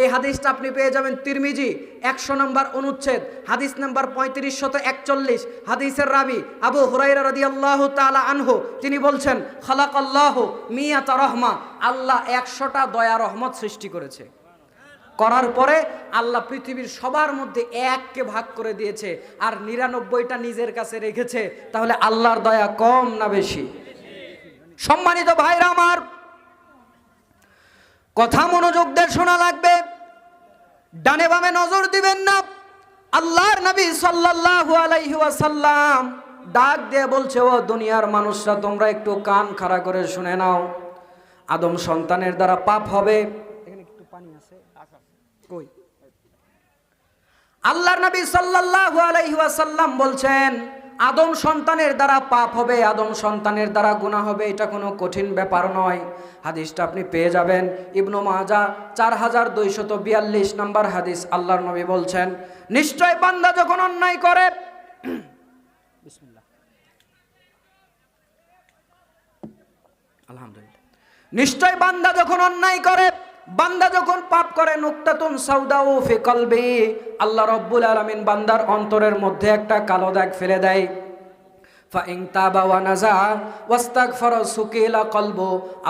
এই হাদিসটা আপনি পেয়ে যাবেন তিরমিজি, একশো নম্বর অনুচ্ছেদ, হাদিস নাম্বার পঁয়ত্রিশ শত একচল্লিশ, হাদিসের রাবি আবু হুরাইরা রদি আল্লাহ তালা আনহু, তিনি বলছেন খালাক আল্লাহ মিয়াতা রহমা আল্লাহ একশোটা দয়া রহমত সৃষ্টি করেছে। করার পরে আল্লাহ পৃথিবীর সবার মধ্যে এককে ভাগ করে দিয়েছে, আর নিরানব্বইটা নিজের কাছে রেখেছে, তাহলে আল্লাহর দয়া কম না বেশি? সম্মানিত ভাইরা আমার, কথা মনোযোগ শোনা লাগবে ডানে বামে নজর দিবেন না। আল্লাহর নবী সাল্লাল্লাহু আলাইহি ওয়াসাল্লাম ডাক দিয়ে বলছে, ও দুনিয়ার মানুষরা, তোমরা একটু কান খাড়া করে শুনে নাও। আদম সন্তানের দ্বারা পাপ হবে। এখানে একটু পানি আছে কই? আল্লাহর নবী সাল্লাল্লাহু আলাইহি ওয়াসাল্লাম বলছেন আদম সন্তানের দ্বারা পাপ হবে, আদম সন্তানের দ্বারা গুনাহ হবে, এটা কোনো কঠিন ব্যাপার নয়। হাদিসটা আপনি পেয়ে যাবেন। ইবনু মাজা চার হাজার দুইশত বিয়াল্লিশ নম্বর হাদিস, আল্লাহর নবী বলছেন, নিশ্চয় বান্দা যখন অন্যায় করে নিশ্চয় বান্দা যখন অন্যায় করে বান্দা যখন পাপ করে, নুক্তাতুন সৌদা ও ফেকলবে, আল্লাহ রব্বুল আলমিন বান্দার অন্তরের মধ্যে একটা কালো দাগ ফেলে দেয়।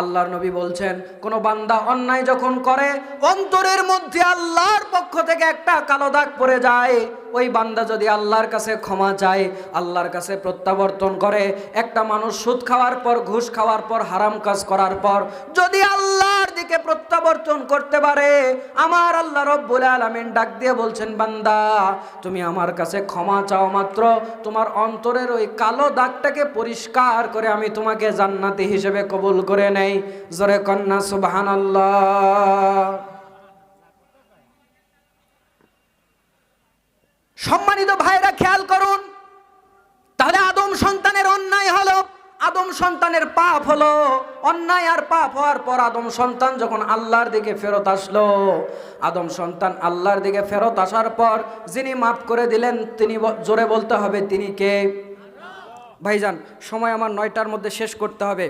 আল্লাহর নবী বলছেন, কোন বান্দা অন্যায় যখন করে, অন্তরের মধ্যে আল্লাহর পক্ষ থেকে একটা কালো দাগ পড়ে যায়। ওই বান্দা যদি আল্লাহর কাছে ক্ষমা চায়, আল্লাহর কাছে প্রত্যাবর্তন করে, একটা মানুষ সুদ খাওয়ার পর, ঘুষ খাওয়ার পর, হারাম কাজ করার পর, যদি আল্লাহর দিকে প্রত্যাবর্তন করতে পারে, আমার আল্লাহ রব্বুল আলামিন ডাক দিয়ে বলছেন, বান্দা, তুমি আমার কাছে ক্ষমা চাও মাত্র, তোমার অন্তরের ওই কালো দাগটাকে পরিষ্কার করে আমি তোমাকে জান্নাতি হিসেবে কবুল করে নেই। জোরে কন্যা, সুবহানাল্লাহ। সম্মানিত ভাইরা খেয়াল করুন। তাহলে আদম সন্তানের অন্যায় হলো, আদম সন্তানের পাপ হলো। অন্যায় আর পাপ হওয়ার পর আদম সন্তান যখন আল্লাহর দিকে ফেরত আসলো, আদম সন্তান আল্লাহর দিকে ফেরত আসার পর যিনি মাফ করে দিলেন, তিনি জোরে বলতে হবে, তিনি কে? ভাইজান, সময় আমার নয়টার মধ্যে শেষ করতে হবে।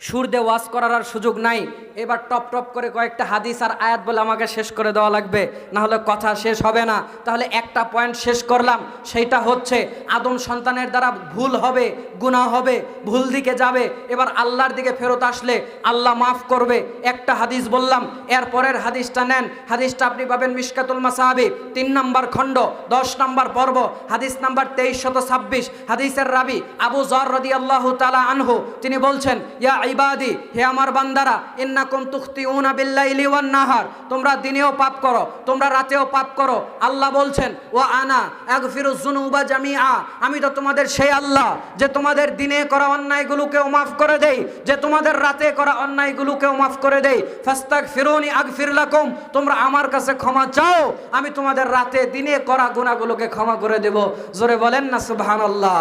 সুর দিয়ে ওয়াজ করার আর সুযোগ নাই। এবার টপ টপ করে কয়েকটা হাদিস আর আয়াত বলে আমাকে শেষ করে দেওয়া লাগবে। না হলে কথা শেষ হবে না। তাহলে একটা পয়েন্ট শেষ করলাম। সেইটা হচ্ছে আদম সন্তানের দ্বারা ভুল হবে, গুনাহ হবে, ভুল দিকে যাবে। এবার আল্লাহর দিকে ফেরত আসলে আল্লাহ মাফ করবে। একটা হাদিস বললাম, এর পরের হাদিসটা নেন। হাদিসটা আপনি পাবেন মিশকাতুল মাসাহাবি। তিন নম্বর খণ্ড, দশ নম্বর পর্ব, হাদিস নাম্বার তেইশ শত ছাব্বিশ। হাদিসের রাবি আবু জর রদি আল্লাহ তালা আনহু, তিনি বলছেন, ইয়া ইবাদি, হে আমার বান্দারা, ইন্নাকুম তুখতিউনা বিল্লাইলি ওয়ান নাহার। তোমরা দিনেও পাপ করো, তোমরা রাতেও পাপ করো। আল্লাহ বলছেন ও আনা আগফিরু যুনুবা জামিআ। আমি তো তোমাদের সেই আল্লাহ, যে তোমাদের দিনে করা অন্যায়গুলোকেও মাফ করে দেই, যে তোমাদের রাতে করা অন্যায়গুলোকেও মাফ করে দেই। ফাস্তাগফিরুনি আগফির লাকুম, তোমরা আমার কাছে ক্ষমা চাও, আমি তোমাদের রাতে, দিনে করা গুনাহগুলোকে ক্ষমা করে দেব। জোরে বলেন না, সুবহানাল্লাহ।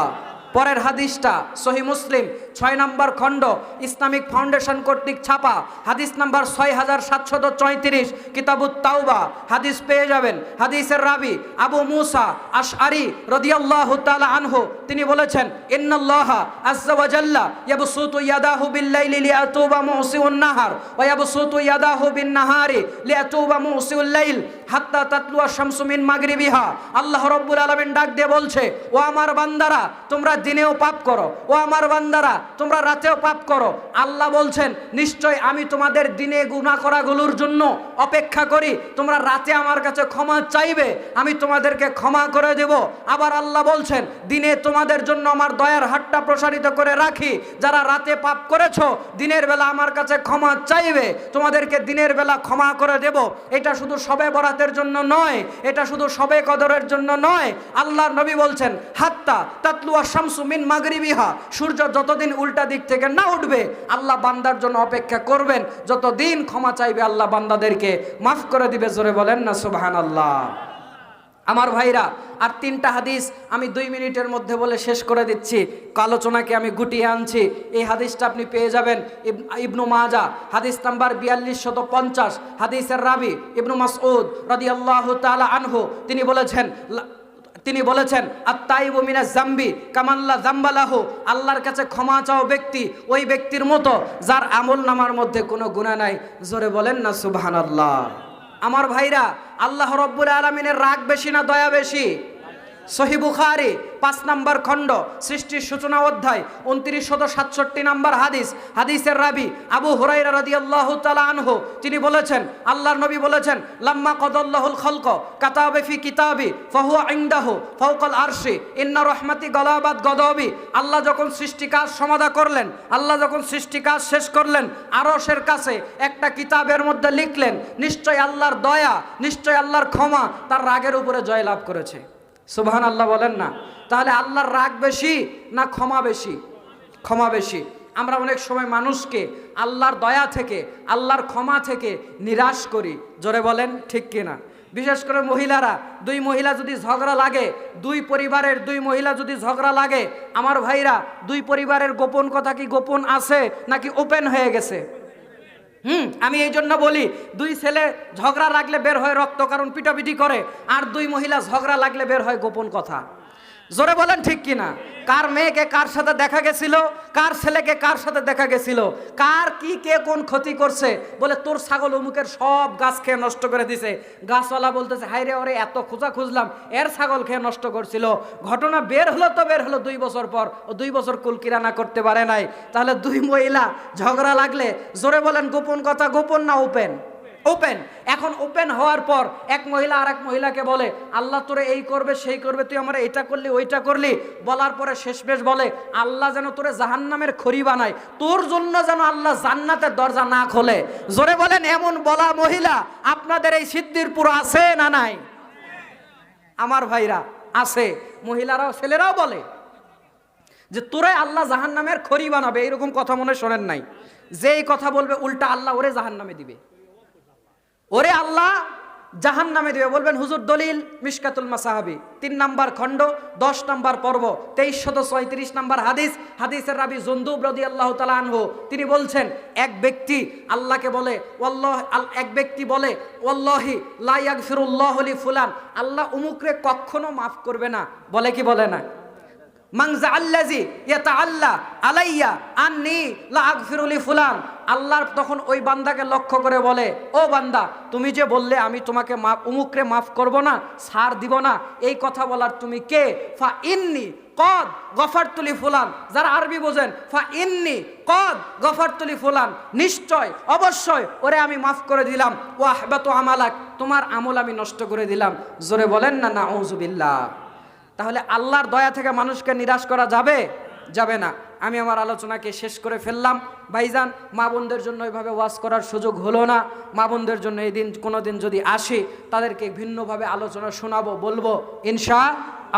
পরের হাদিসটা সহি মুসলিম, ছয় নম্বর খণ্ড, ইসলামিক ফাউন্ডেশন কর্তৃক ছাপা। হাদিস নাম্বার ছয় হাজার সাতশত চৈত্রিশ, কিতাবুত তাওবা। হাদিস পেয়ে যাবেন। হাদিসের রাবি আবু মুসা আশআরি রদিয়াল্লাহু তাআলা আনহু, তিনি বলেছেন, ইন্নাল্লাহ আজ্জা ওয়া জাল্লা ইয়াবসুতু ইয়াদাহু বিল্লাইলি লিয়াতুবা মুসিউন নাহার ওয়া ইয়াবসুতু ইয়াদাহু বিন নাহারি লিয়াতুবা মুসিউল লাইল হাত্তা তাতলুয়া শামসু মিন মাগরিবিহা। আল্লাহ রাব্বুল আলামিন ডাক দিয়ে বলছে, ও আমার বান্দারা, তোমরা দিনেও পাপ করো। ও আমার বান্দারা, তোমরা রাতেও পাপ করো। আল্লাহ বলছেন, নিশ্চয় আমি তোমাদের দিনে গুনাহ করাগুলোর জন্য অপেক্ষা করি। তোমরা রাতে আমার কাছে ক্ষমা চাইবে, আমি তোমাদেরকে ক্ষমা করে দেব। আবার আল্লাহ বলছেন, দিনে তোমাদের জন্য আমার দয়ার হাতটা প্রসারিত করে রাখি। যারা রাতে পাপ করেছ, দিনের বেলা আমার কাছে ক্ষমা চাইবে। তোমাদেরকে দিনের বেলা ক্ষমা করে দেব। এটা শুধু সবে বরাতের জন্য নয়, এটা শুধু সবে কদরের জন্য নয়। আল্লাহর নবী বলছেন, হাত্তা তাতলুয়া শামসু মিন মাগরিবিহা। সূর্য যতদিন উল্টা দিক থেকে না উঠবে, আল্লাহ বান্দার জন্য অপেক্ষা করবেন। যতদিন ক্ষমা চাইবে, আল্লাহ বান্দাদেরকে মাফ করে দিবে। জোরে বলেন না, সুবহানাল্লাহ। আমার ভাইরা, আর তিনটা হাদিস আমি দুই মিনিটের মধ্যে বলে শেষ করে দিচ্ছি। আলোচনাকে আমি গুটিয়ে আনছি। এই হাদিসটা আপনি পেয়ে যাবেন ইবনু মাজা, হাদিস নাম্বার বিয়াল্লিশ শত পঞ্চাশ, হাদিসের রাবি ইবনু মাসউদ রাদি আল্লাহ তালা আনহু। তিনি বলেছেন তিনি বলেছেন আত্মাইবু মিনা জাম্বি, কামাল্লা জাম্বালাহ। আল্লাহর কাছে ক্ষমা চাও ব্যক্তি, ওই ব্যক্তির মতো, যার আমল নামার মধ্যে কোনো গুণা নাই। জোরে বলেন না সুবাহান আল্লাহ আমার ভাইরা, আল্লাহ রব্বুল আলমিনের রাগ বেশি না দয়া বেশি? সহি বুখারি, পাঁচ নম্বর খণ্ড, সৃষ্টির সূচনা অধ্যায়, উনত্রিশ শত সাতষট্টি নম্বর হাদিস, হাদিসের রাবি আবু হুরাইরা রাদি আল্লাহ আনহু, তিনি বলেছেন, আল্লাহর নবী বলেছেন, লাম্মা কদল্লাহুল খলক, কাতাবে ফি কিতাবি, ফাহুয়া ইনদাহু, ফাওকাল আরশি, ইন্না রহমাতি গলাবাদ গদবি, আল্লাহ যখন সৃষ্টি কাজ সমাধা করলেন, আল্লাহ যখন সৃষ্টি কাজ শেষ করলেন, আরশের কাছে একটা কিতাবের মধ্যে লিখলেন, নিশ্চয় আল্লাহর দয়া, নিশ্চয় আল্লাহর ক্ষমা তার রাগের উপরে জয়লাভ করেছে। সুবহান আল্লাহ বলেন না। তাহলে আল্লাহর রাগ বেশি না ক্ষমা বেশি? ক্ষমা বেশি। আমরা অনেক সময় মানুষকে আল্লাহর দয়া থেকে, আল্লাহর ক্ষমা থেকে নিরাশ করি। জোরে বলেন, ঠিক কিনা? বিশেষ করে মহিলারা, দুই মহিলা যদি ঝগড়া লাগে, দুই পরিবারের দুই মহিলা যদি ঝগড়া লাগে, আমার ভাইরা, দুই পরিবারের গোপন কথা কি গোপন আছে নাকি ওপেন হয়ে গেছে? হুম, আমি এই জন্য বলি, দুই ছেলে ঝগড়া লাগলে বের হয় রক্ত কারণ পিটাপিটি করে, আর দুই মহিলা ঝগড়া লাগলে বের হয় গোপন কথা। জোরে বলেন ঠিক কিনা? কার মেয়েকে কার সাথে দেখা গেছিল? কার ছেলেকে কার সাথে দেখা গেছিল? কার কি কে কোন ক্ষতি করছে? বলে, তোর ছাগল অমুকের সব গাছ খেয়ে নষ্ট করে দিছে। গাছওয়ালা বলতেছে হাইরে ওরে, এত খোঁজা খুঁজলাম, এর ছাগল খেয়ে নষ্ট করছিল। ঘটনা বের হলো তো বের হলো দুই বছর পর, ও দুই বছর কুল কিরানা করতে পারে নাই। তাহলে দুই মহিলা ঝগড়া লাগলে, জোরে বলেন, গোপন কথা, গোপন না ওপেন ওপেন এখন ওপেন হওয়ার পর এক মহিলা আর এক মহিলাকে বলে, আল্লাহ তোরে এই করবে, সেই করবে, তুই আমার এটা করলি, ওইটা করলি। বলার পরে শেষমেশ বলে, আল্লাহ যেন তোরে জাহান্নামের খড়ি বানায়। তোর জন্য যেন আল্লাহ জান্নাতের দরজা না খোলে। জোরে বলেন, এমন বলা মহিলা আপনাদের এই সিদ্ধিরপুর আছে না নাই? আমার ভাইরা, আছে। মহিলারাও, ছেলেরাও বলে যে, তোরে আল্লাহ জাহান্নামের খড়ি বানাবে। এইরকম কথা মনে শোনেন নাই। যেই কথা বলবে, উল্টা আল্লাহ ওরে জাহান্নামে দিবে। ওরে আল্লাহ জাহান নামে দিবে। বলবেন, হুজুর দলিল, মিশকাতুল মাসাহাবি। তিন নাম্বার খণ্ড, দশ নাম্বার পর্ব তেইশ শত ছয়ত্রিশ নাম্বার হাদিস, হাদিসের রাবি জন্দুব রদি আল্লাহ তালা আনহু। তিনি বলছেন, এক ব্যক্তি আল্লাহকে বলে, ওয়াল্লাহ, আল- এক ব্যক্তি বলে, ওয়াল্লাহি লাইয়াক ফিরুল্লাহ ফুলান। আল্লাহ উমুকরে কখনো মাফ করবে না। বলে কি বলে না? মাংজা আল্লাজি ইয়াতা আল্লাহ আলাইয়া আন্নি লা আগফিরুলি ফুলান। আল্লাহর তখন ওই বান্দাকে লক্ষ্য করে বলে, ও বান্দা, তুমি যে বললে আমি তোমাকে মাফ উমুকরে মাফ করব না সার দিব না, এই কথা বলার তুমি কে? ফা ইন্নি কদ গফারতুলি ফুলান। যারা আরবি বোঝেন, ফা ইন্নি কদ গফারতুলি ফুলান। নিশ্চয়, অবশ্যই ওরে আমি মাফ করে দিলাম। ও আহবাত আমালাক, তোমার আমল আমি নষ্ট করে দিলাম। জোরে বলেন না না ওজুবিল্লাহ তাহলে আল্লাহর দয়া থেকে মানুষকে নিরাশ করা যাবে? যাবে না। আমি আমার আলোচনাকে শেষ করে ফেললাম। ভাইজান, মা বোনদের জন্য এভাবে ওয়াজ করার সুযোগ হলো না। মা বোনদের জন্য এই দিন কোনো দিন যদি আসে, তাদেরকে ভিন্নভাবে আলোচনা শোনাবো, বলব, ইনশা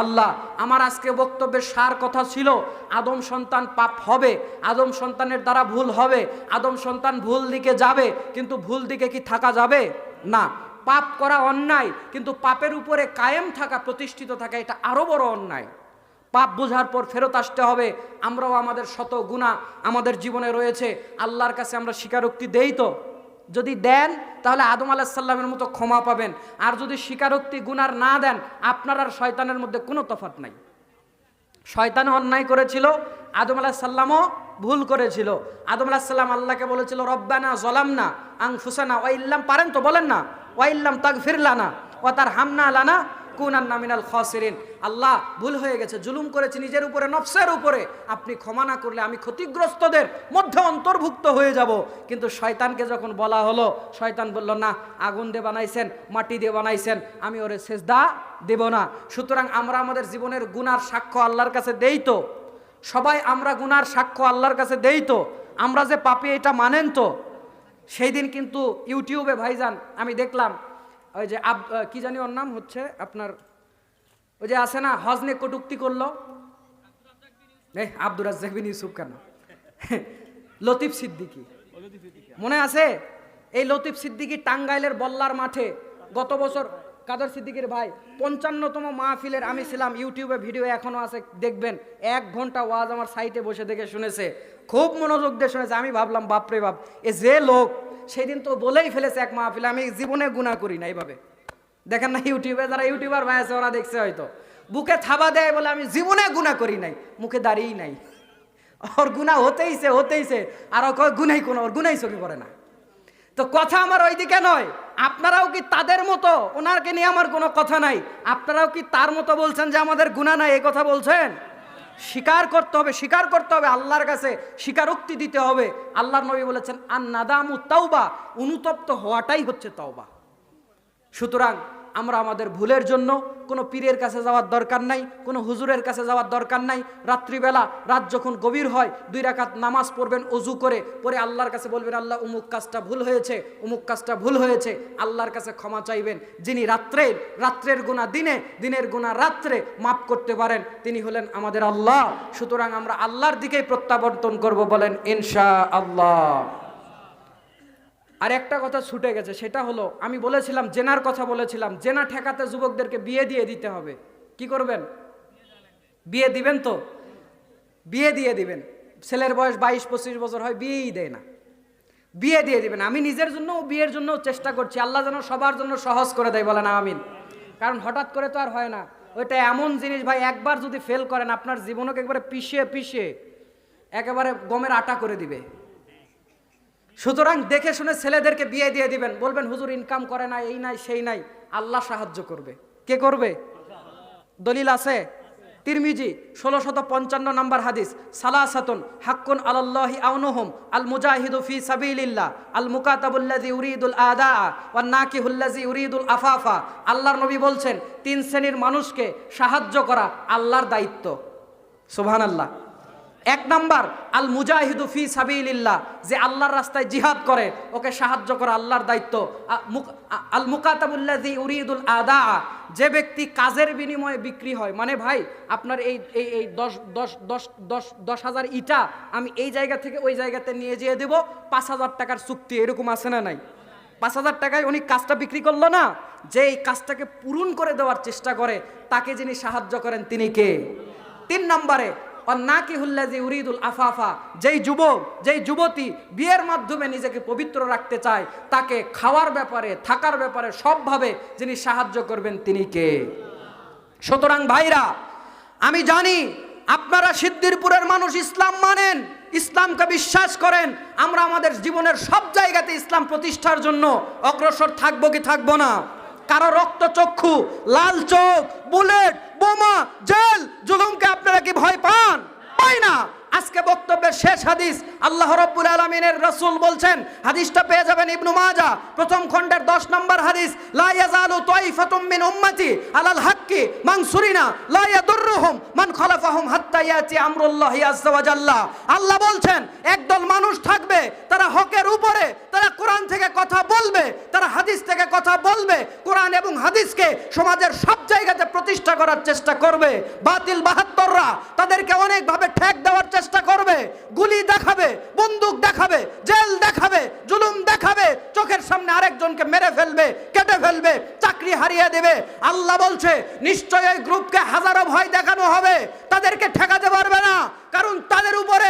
আল্লাহ। আমার আজকে বক্তব্যের সার কথা ছিল, আদম সন্তান পাপ হবে, আদম সন্তানের দ্বারা ভুল হবে, আদম সন্তান ভুল দিকে যাবে, কিন্তু ভুল দিকে কি থাকা যাবে? না। পাপ করা অন্যায়, কিন্তু পাপের উপরে কায়েম থাকা, প্রতিষ্ঠিত থাকা, এটা আরও বড় অন্যায়। পাপ বোঝার পর ফেরত আসতে হবে। আমরাও আমাদের শত গুণা আমাদের জীবনে রয়েছে। আল্লাহর কাছে আমরা স্বীকারোক্তি দেই তো? যদি দেন, তাহলে আদম আলাহিসাল্লামের মতো ক্ষমা পাবেন। আর যদি স্বীকারোক্তি গুনার না দেন, আপনার আর শয়তানের মধ্যে কোনো তফাৎ নাই। শয়তান অন্যায় করেছিল, আদম আলাহিসাল্লামও ভুল করেছিল। আদম আলাহিসাল্লাম আল্লাহকে বলেছিল, রব্বানা জলামনা আং ফুসানা ওয়াইল্লাম পারেন তো বলেন না? ওয়াইল্লাম তাক ফিরলানা ও তার হামনা লানা। কুনান্না মিনাল খসিরিন। আল্লাহ ভুল হয়ে গেছে, জুলুম করেছে নিজের উপরে, নফসের উপরে। আপনি ক্ষমা না করলে আমি ক্ষতিগ্রস্তদের মধ্যে অন্তর্ভুক্ত হয়ে যাব। কিন্তু শয়তানকে যখন বলা হলো, শয়তান বলল, না, আগুন দিয়ে বানাইছেন, মাটি দিয়ে বানাইছেন, আমি ওরে সেজদা দেব না। সুতরাং আমরা আমাদের জীবনের গুনার সাক্ষ্য আল্লাহর কাছে দেই তো। সবাই আমরা গুনার সাক্ষ্য আল্লাহর কাছে দেই তো। আমরা যে পাপি এটা মানেন তো। সেই দিন কিন্তু ইউটিউবে ভাইজান আমি দেখলাম ওই যে আব কি জানি ওর নাম হচ্ছে, আপনার ওই যে আছে না, হজনে কটুক্তি করল। আব্দুর রাজ্জাক ইউসুফ কেন? লতিফ সিদ্দিকি। মনে আছে? এই লতিফ সিদ্দিকি টাঙ্গাইলের বল্লার মাঠে গত বছর, কাদর সিদ্দিকির ভাই? পঞ্চান্নতম মাহফিলের আমি ছিলাম, ইউটিউবে ভিডিও এখনও আছে, দেখবেন, এক ঘণ্টা ওয়াজ আমার সাইটে বসে দেখে শুনেছে। খুব মনোযোগ দিয়ে শুনেছে, আমি ভাবলাম, বাপরে বাপ, এ যে লোক সেদিন তো বলেই ফেলেছে এক মাহফিলে, আমি জীবনে গুণা করি না এইভাবে। দেখেন না, ইউটিউবে যারা ইউটিউবার ভাই আছে, ওরা দেখছে হয়তো। বুকে থাবা দেয় বলে আমি জীবনে গুণা করি নাই, মুখে দাঁড়িয়েই নাই। ওর গুণা হতেইছে হতেইছে আর ও গুনাই কোনো, ওর গুনাই চোখে পড়ে না। তো কথা আমার ওইদিকে নয়, আপনারাও কি তাদের মতো ওনারকে নিয়ে আমার কোনো কথা নাই, আপনারাও কি তার মতো বলছেন যে আমাদের গুণা নাই, এই কথা বলছেন? স্বীকার করতে হবে স্বীকার করতে হবে, আল্লাহর কাছে স্বীকারোক্তি দিতে হবে। আল্লাহর নবী বলেছেন আর নাদামু তাওবা, অনুতপ্ত হওয়াটাই হচ্ছে তাওবা। সুতরাং আমরা আমাদের ভুলের জন্য কোনো পীরের কাছে যাওয়ার দরকার নাই, কোনো হুজুরের কাছে যাওয়ার দরকার নাই। রাত্রিবেলা, রাত যখন গভীর হয়, দুই রাকাত নামাজ পড়বেন অজু করে, পরে আল্লাহর কাছে বলবেন, আল্লাহ, উমুক কাজটা ভুল হয়েছে, উমুক কাজটা ভুল হয়েছে। আল্লাহর কাছে ক্ষমা চাইবেন। যিনি রাত্রে, রাত্রের গুণা দিনে, দিনের গুণা রাত্রে মাফ করতে পারেন, তিনি হলেন আমাদের আল্লাহ। সুতরাং আমরা আল্লাহর দিকেই প্রত্যাবর্তন করব বলেন ইনশা আল্লাহ আর একটা কথা ছুটে গেছে, সেটা হলো, আমি বলেছিলাম, জেনার কথা বলেছিলাম, জেনা ঠেকাতে যুবকদেরকে বিয়ে দিয়ে দিতে হবে। কি করবেন? বিয়ে দিবেন তো? বিয়ে দিয়ে দিবেন। ছেলের বয়স বাইশ, পঁচিশ বছর হয়, বিয়েই দেয় না। বিয়ে দিয়ে দিবেন। আমি নিজের জন্য বিয়ের জন্য চেষ্টা করছি, আল্লাহ যেন সবার জন্য সহজ করে দেয়, বলেন আমিন। কারণ হঠাৎ করে তো আর হয় না। ওইটা এমন জিনিস ভাই, একবার যদি ফেল করেন, আপনার জীবনকে একবারে পিষে পিষে একেবারে গমের আটা করে দিবে। সুতরাং দেখে শুনে ছেলেদেরকে বিয়ে দিয়ে দিবেন। বলবেন, হুজুর ইনকাম করে না এই নাই, সেই নাই। আল্লাহ সাহায্য করবে। কে করবে? দলিল আছে? তিরমিজি ষোলো শত পঞ্চান্ন নম্বর হাদিস। সালাসাতুন হাক্কুন আলাল্লাহি আউনুহুম আল মুজাহিদু ফি সাবিলিল্লাহ। আল মুকাতাবুল্লাজি উরিদুল আদা ওয়ান নাকিহুল্লাজি উরিদুল আফাফা। আল্লাহর নবী বলছেন, তিন শ্রেণির মানুষকে সাহায্য করা আল্লাহর দায়িত্ব। সুবহানাল্লাহ। এক নাম্বার আল মুজাহিদু ফি সাবিলিল্লাহ, যে আল্লাহর রাস্তায় জিহাদ করে, ওকে সাহায্য করা আল্লাহর দায়িত্ব। আল মুকাতাবুল্লাযী উরিদুল আদা যে ব্যক্তি কাজের বিনিময়ে বিক্রি হয় মানে ভাই, আপনার এই এই এই দশ দশ দশ দশ দশ হাজার ইটা আমি এই জায়গা থেকে ওই জায়গাতে নিয়ে যেয়ে দেব, পাঁচ হাজার টাকার চুক্তি এরকম আছে না নাই? পাঁচ হাজার টাকায় উনি কাজটা বিক্রি করল না, যে এই কাজটাকে পূরণ করে দেওয়ার চেষ্টা করে, তাকে যিনি সাহায্য করেন তিনি কে? তিন নম্বরে নাকি হুল্লাজি উরিদুল আফাফা, যেই যুবক, যেই যুবতী বিয়ের মাধ্যমে নিজেকে পবিত্র রাখতে চায়, তাকে খাওয়ার ব্যাপারে, থাকার ব্যাপারে সবভাবে যিনি সাহায্য করবেন তিনি কে? সুতরাং ভাইরা, আমি জানি আপনারা সিদ্দিরপুরের মানুষ ইসলাম মানেন, ইসলামকে বিশ্বাস করেন, আমরা আমাদের জীবনের সব জায়গাতে ইসলাম প্রতিষ্ঠার জন্য অগ্রসর থাকব কি থাকব না? কারও রক্ত চক্ষু, লাল চোখ, বুলেট, বোমা, জেল, জুলুমকে আপনারা কি ভয় পান? পাই না। আজকে বক্তব্যের শেষ হাদিস আল্লাহ রব্বুল আলমিনের রসুল বলছেন, হাদিসটা পেয়ে যাবেন ইবনু মাজা প্রথম খণ্ডের দশ নম্বর হাদিস, লা ইয়াজালু তাইফাতুম মিন উম্মতি আলাল হাক্কি মানসুরিনা, লা ইয়াদুররুহুম মান খালাফাহুম হাত্তা ইয়াতি আমরুল্লাহি আজ্জা ওয়া জাল্লা আল্লাহ বলছেন, একদল মানুষ থাকবে, তারা হকের উপরে তারা কোরআন থেকে কথা বলবে তারা হাদিস থেকে কথা বলবে কোরআন এবং হাদিসকে সমাজের সব জায়গাতে প্রতিষ্ঠা করার চেষ্টা করবে। বাতিল বাহাত্তররা তাদেরকে অনেকভাবে ঠেক দেওয়ার চেষ্টা করবে। গুলি দেখাবে, বন্দুক দেখাবে, জেল দেখাবে, জুলুম দেখাবে, চোখের সামনে আরেকজনকে মেরে ফেলবে, কেটে ফেলবে, চাকরি হারিয়ে দেবে। আল্লাহ বলছে, নিশ্চয় এই গ্রুপকে হাজারো ভয় দেখানো হবে। তাদেরকে ঠেকাতে পারবে না, কারণ তাদের উপরে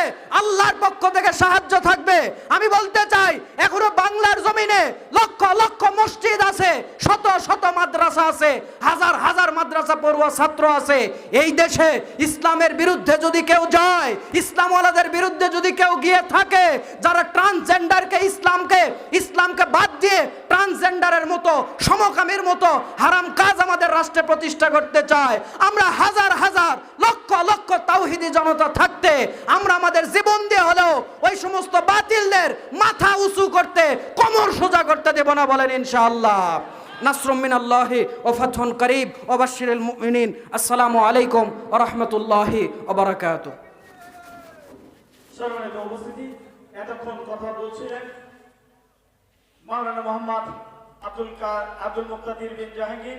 মাদ্রাসা আছে, হাজার হাজার মাদ্রাসা পড়ুয়া ছাত্র আছে। এই দেশে ইসলামের বিরুদ্ধে যদি কেউ যায়, ইসলামওয়ালাদের বিরুদ্ধে যদি কেউ গিয়ে থাকে, যারা ট্রান্সজেন্ডারকে ইসলামকে ইসলামকে বাদ দিয়ে ট্রান্সজেন্ডারের মতো, সমকামীর মতো হারাম কাজ আমাদের রাষ্ট্রে প্রতিষ্ঠা করতে চায়, আমরা হাজার হাজার লক্ষ লক্ষ তাওহিদি জনতা থাকতে, আমরা আমাদের জীবন দিয়ে হলেও ওই সমস্ত বাতিলদের মাথা উঁচু করতে, কোমর সোজা করতে দেব না বলেন ইনশাআল্লাহ। নাসরুম মিন ওফাথন করিব ও মিনিন আসসালামু আলাইকুম ও রহমতুল্লাহ ওবরাকাত সম্মানিত উপস্থিতি, এতক্ষণ কথা বলছিলেন মাওলানা মোহাম্মদ আব্দুল কা আব্দুল মুক্তাদির বিন জাহাঙ্গীর।